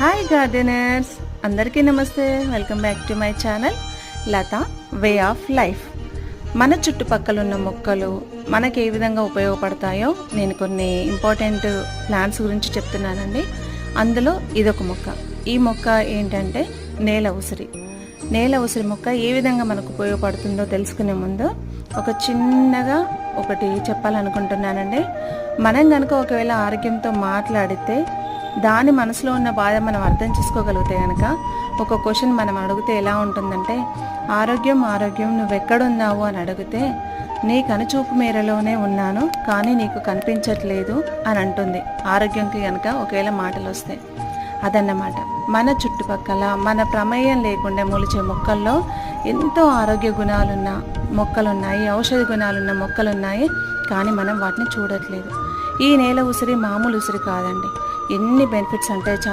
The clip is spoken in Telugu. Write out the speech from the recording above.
హాయ్ గార్డెనర్స్ అందరికీ నమస్తే. Welcome back to my channel Latha way of life మన చుట్టుపక్కల ఉన్న మొక్కలు మనకు ఏ విధంగా ఉపయోగపడతాయో నేను కొన్ని ఇంపార్టెంట్ ప్లాంట్స్ గురించి చెప్తున్నానండి. అందులో ఇదొక మొక్క. ఈ మొక్క ఏంటంటే నేల ఉసిరి. నేల ఉసిరి మొక్క ఏ విధంగా మనకు ఉపయోగపడుతుందో తెలుసుకునే ముందు ఒక చిన్నగా ఒకటి చెప్పాలనుకుంటున్నానండి. మనం కనుక ఒకవేళ ఆరోగ్యంతో మాట్లాడితే దాని మనసులో ఉన్న బాధ మనం అర్థం చేసుకోగలిగితే కనుక ఒక క్వశ్చన్ మనం అడిగితే ఎలా ఉంటుందంటే ఆరోగ్యం ఆరోగ్యం నువ్వు ఎక్కడున్నావు అని అడిగితే నీ కనుచూపు మేరలోనే ఉన్నాను కానీ నీకు కనిపించట్లేదు అని అంటుంది. ఆరోగ్యంకి కనుక ఒకవేళ మాటలు వస్తాయి అదన్నమాట. మన చుట్టుపక్కల మన ప్రమేయం లేకుండా మొలిచే మొక్కల్లో ఎంతో ఆరోగ్య గుణాలున్న మొక్కలున్నాయి ఔషధ గుణాలున్న మొక్కలున్నాయి కానీ మనం వాటిని చూడట్లేదు. ఈ నేల ఉసిరి మామూలు ఉసిరి కాదండి. ఎన్ని బెనిఫిట్స్ అంటే